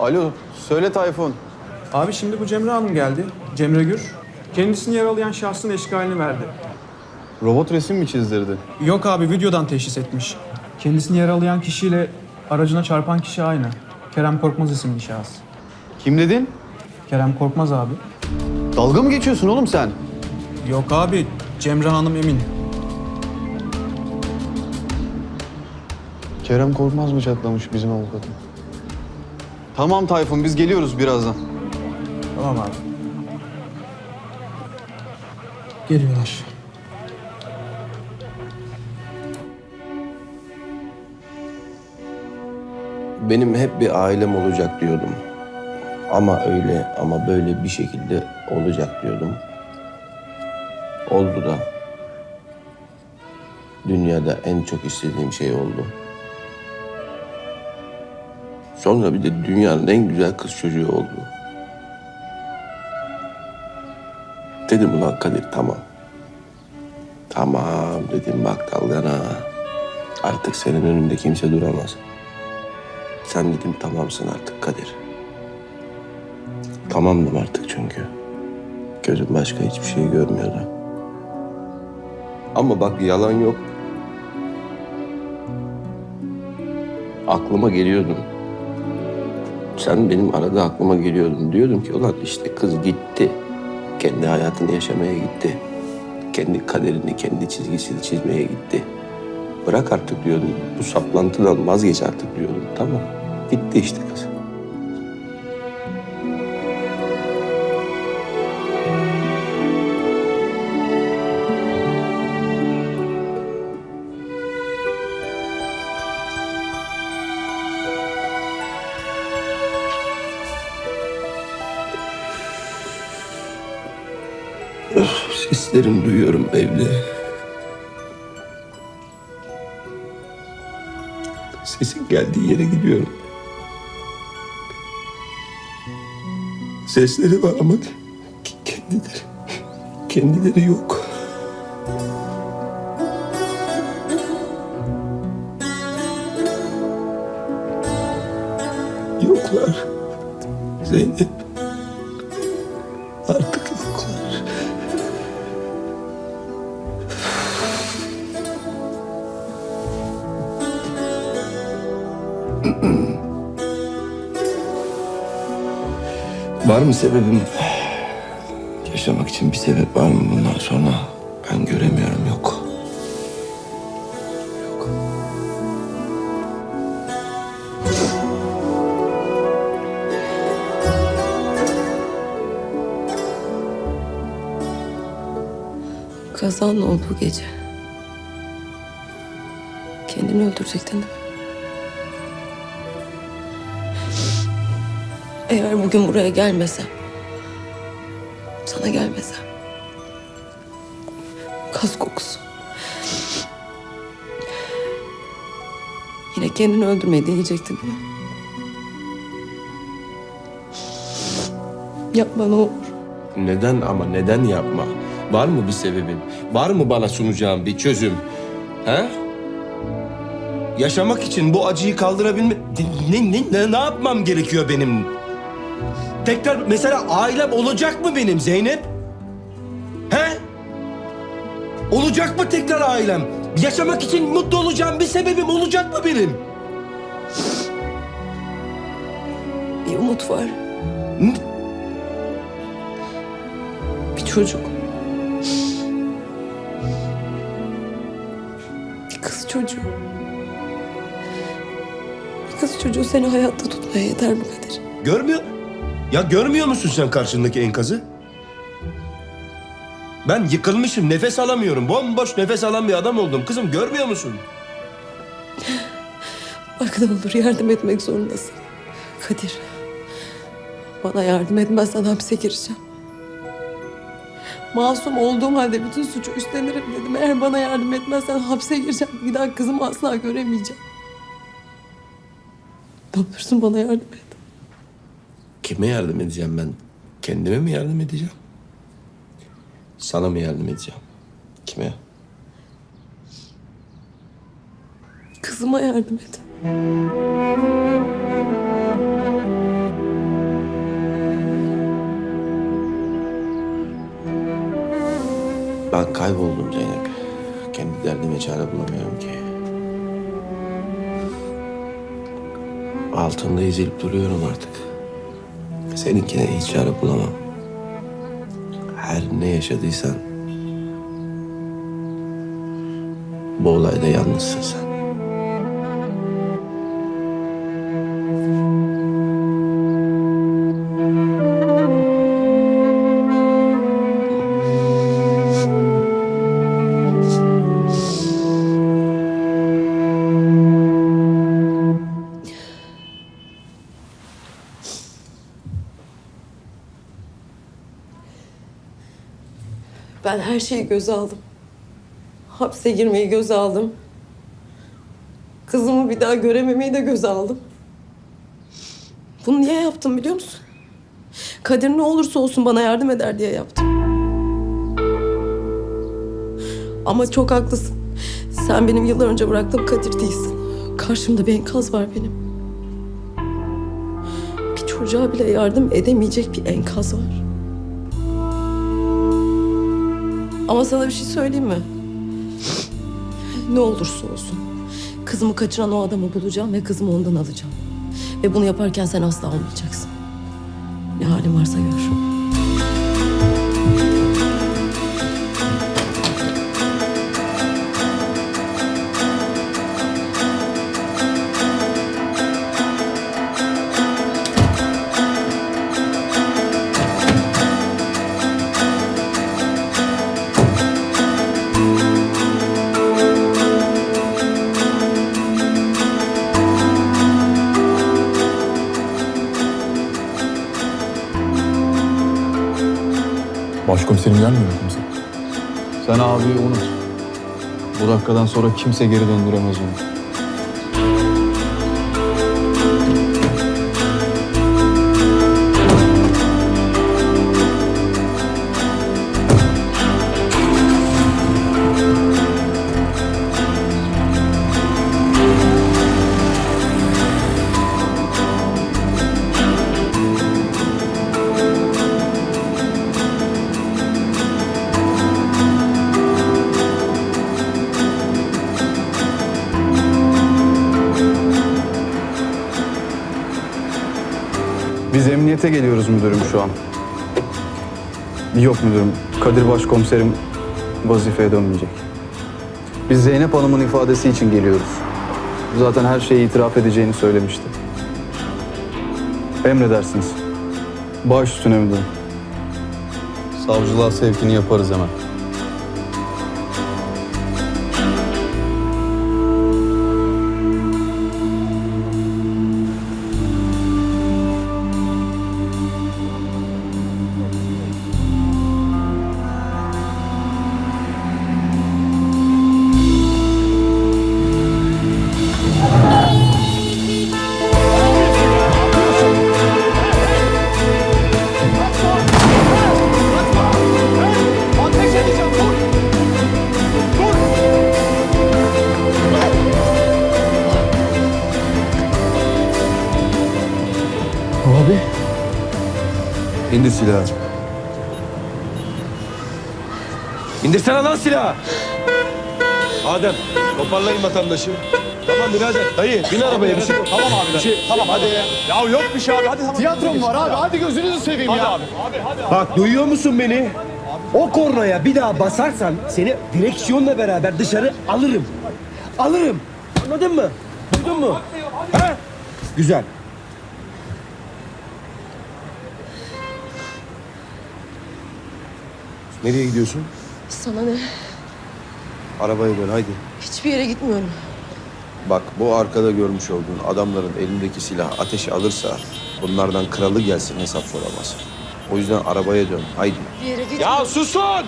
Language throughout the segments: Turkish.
Alo, söyle Tayfun. Abi şimdi bu Cemre Hanım geldi. Cemre Gür. Kendisini yaralayan şahsın eşkalini verdi. Robot resim mi çizdirdi? Yok abi videodan teşhis etmiş. Kendisini yaralayan kişiyle aracına çarpan kişi aynı. Kerem Korkmaz isimli şahıs. Kim dedin? Kerem Korkmaz abi. Dalga mı geçiyorsun oğlum sen? Yok abi Cemre Hanım emin. Kerem Korkmaz mı çatlamış bizim avukatım? Tamam Tayfun, biz geliyoruz birazdan. Tamam abi. Geliyorlar. Benim hep bir ailem olacak diyordum. Ama öyle ama böyle bir şekilde olacak diyordum. Oldu da. Dünyada en çok istediğim şey oldu. Sonra bir de dünyanın en güzel kız çocuğu oldu. Dedim ulan Kadir tamam. Tamam dedim bak dalgana. Artık senin önünde kimse duramaz. Sen dedim tamamsın artık Kadir. Tamamdım artık çünkü. Gözüm başka hiçbir şey görmüyordu. Ama bak yalan yok. Aklıma geliyordun. Sen benim arada aklıma geliyordun. Diyordum ki ulan işte kız gitti. Kendi hayatını yaşamaya gitti. Kendi kaderini, kendi çizgisini çizmeye gitti. Bırak artık diyordum. Bu saplantıdan vazgeç artık diyordum. Tamam. Gitti işte kız. Seslerini duyuyorum evde. Sesin geldiği yere gidiyorum. Sesleri var ama kendileri, kendileri yok. Yoklar. Zeynep. Var mı sebebim? Yaşamak için bir sebep var mı bundan sonra? Ben göremiyorum yok. Yok. Kazan olduğu gece. Kendini öldürecektin değil mi? Eğer bugün buraya gelmesem, sana gelmesem, gaz kokusu. Yine kendini öldürmeyi deneyecektin değil mi? Yapma ne olur. Neden ama neden yapma? Var mı bir sebebin? Var mı bana sunacağın bir çözüm? He? Yaşamak için bu acıyı kaldırabilme... Ne, ne, ne, ne yapmam gerekiyor benim? Tekrar mesela ailem olacak mı benim Zeynep? He? Olacak mı tekrar ailem? Yaşamak için mutlu olacağım bir sebebim olacak mı benim? Bir umut var. Hı? Bir çocuk. Bir kız çocuğu. Bir kız çocuğu seni hayatta tutmaya yeter mi Kadir? Görmüyor. Ya görmüyor musun sen karşındaki enkazı? Ben yıkılmışım, nefes alamıyorum. Bomboş nefes alan bir adam oldum. Kızım görmüyor musun? Bak olur yardım etmek zorundasın. Kadir. Bana yardım etmezsen hapse gireceğim. Masum olduğum halde bütün suçu üstlenirim dedim. Eğer bana yardım etmezsen hapse gireceğim. Bir daha kızımı asla göremeyeceğim. Ne olursun bana yardım et. Kime yardım edeceğim ben? Kendime mi yardım edeceğim? Sana mı yardım edeceğim? Kime? Kızıma yardım et. Ben kayboldum Zeynep. Kendi derdime çare bulamıyorum ki. Altında ezilip duruyorum artık. Seninkine hiç çare bulamam. Her ne yaşadıysan bu olayda yalnızsın sen. Ben her şeyi göze aldım. Hapse girmeyi göze aldım. Kızımı bir daha görememeyi de göze aldım. Bunu niye yaptım biliyor musun? Kadir ne olursa olsun bana yardım eder diye yaptım. Ama çok haklısın. Sen benim yıllar önce bıraktığım Kadir değilsin. Karşımda bir enkaz var benim. Bir çocuğa bile yardım edemeyecek bir enkaz var. Ama sana bir şey söyleyeyim mi? Ne olursa olsun. Kızımı kaçıran o adamı bulacağım ve kızımı ondan alacağım. Ve bunu yaparken sen asla olmayacaksın. Ne halin varsa gör. Başkomiserim gelmiyor mu komiser? Sen abiyi unut. Bu dakikadan sonra kimse geri döndüremez onu. Biz emniyete geliyoruz müdürüm şu an. Yok müdürüm. Kadir başkomiserim vazifeye dönmeyecek. Biz Zeynep Hanım'ın ifadesi için geliyoruz. Zaten her şeyi itiraf edeceğini söylemişti. Emredersiniz. Baş üstüne müdürüm. Savcılığa sevkini yaparız hemen. İndir silahı. İndirsene lan silahı. Adem, toparlayın vatandaşı. Tamam birader. Dayı, bin arabaya bir şey yok. Tamam abi. Bir şey, tamam hadi ya. Ya yok bir şey abi. Hadi tamam. Tiyatrom var abi. Hadi gözünüzü seveyim ya. Bak duyuyor musun beni? O kornaya bir daha basarsan seni direksiyonla beraber dışarı alırım. Alırım. Anladın mı? Duydun mu? Ha? Güzel. Nereye gidiyorsun? Sana ne? Arabaya dön haydi. Hiçbir yere gitmiyorum. Bak bu arkada görmüş olduğun adamların elindeki silah ateşe alırsa bunlardan kralı gelsin hesap soramaz. O yüzden arabaya dön haydi. Bir yere gitmiyorum. Ya susun!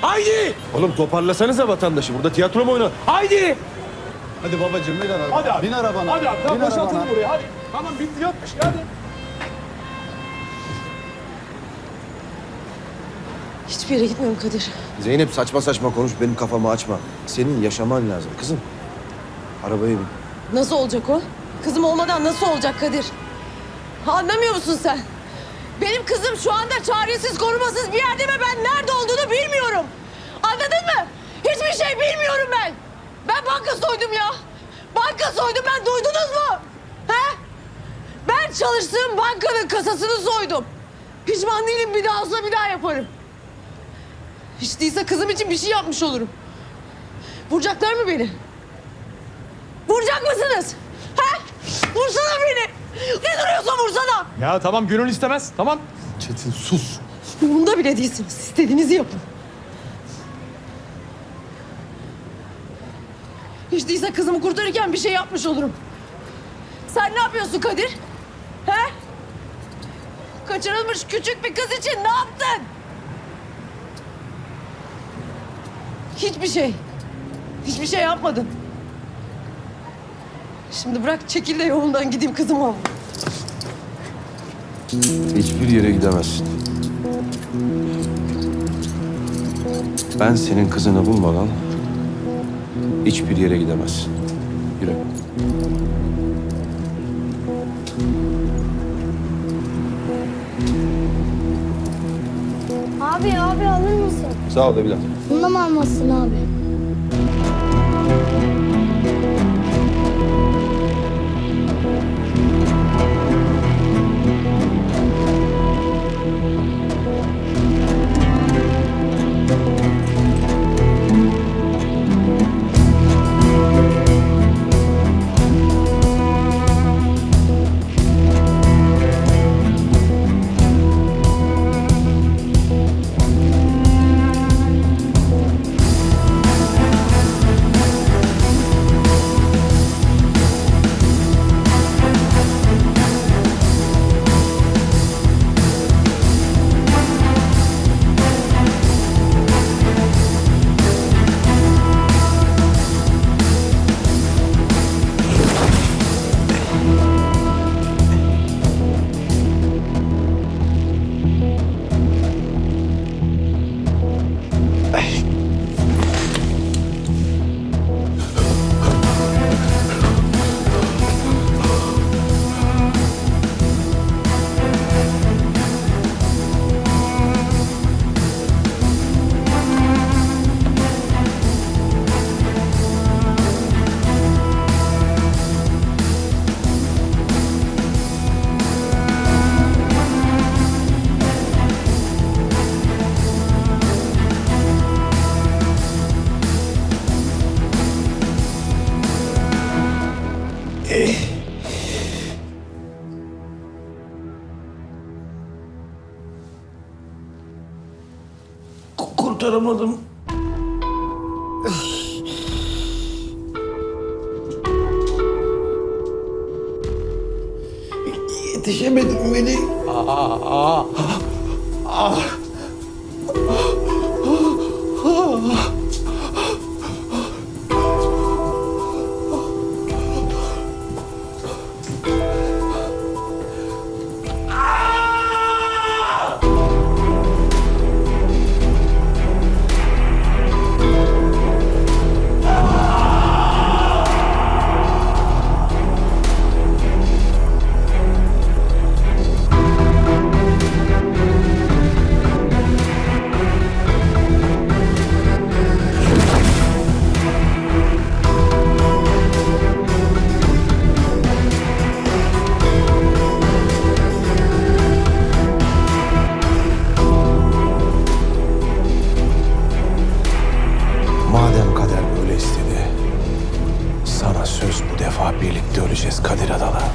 Haydi! Oğlum toparlasanıza vatandaşı. Burada tiyatro mu oynar? Haydi! Hadi babacığım bin arabana. Hadi abi. Bin arabana. Hadi abi. Tamam Bin boşaltın arabana. burayı. Hadi. Tamam bitti yatmış. Hadi. Hiçbir yere gitmiyorum Kadir. Zeynep saçma saçma konuş benim kafamı açma. Senin yaşaman lazım kızım. Arabaya bin. Nasıl olacak o? Kızım olmadan nasıl olacak Kadir? Anlamıyor musun sen? Benim kızım şu anda çaresiz, korumasız bir yerde ve ben nerede olduğunu bilmiyorum. Anladın mı? Hiçbir şey bilmiyorum ben. Ben banka soydum ya. Banka soydum ben duydunuz mu? He? Ben çalıştığım bankanın kasasını soydum. Pişman değilim bir daha olsa bir daha yaparım. Hiç değilse kızım için bir şey yapmış olurum. Vuracaklar mı beni? Vuracak mısınız? He? Vursana beni. Ne duruyorsun vursana. Ya tamam gönül istemez. Tamam. Çetin sus. Umurumda bile değilsiniz. İstediğinizi yapın. Hiç değilse kızımı kurtarırken bir şey yapmış olurum. Sen ne yapıyorsun Kadir? He? Kaçırılmış küçük bir kız için ne yaptın? Hiçbir şey. Hiçbir şey yapmadın. Şimdi bırak çekil de yolundan gideyim kızımı al. Hiçbir yere gidemezsin. Ben senin kızını bulmadan hiçbir yere gidemezsin. Yürü. Abi abi alır mısın? Sağ ol evlat. Bundan mı almazsın abi? Kurtaramadım. Yetişemedim beni. Aa, aa, aa. götüreceğiz Kadir Adal'a.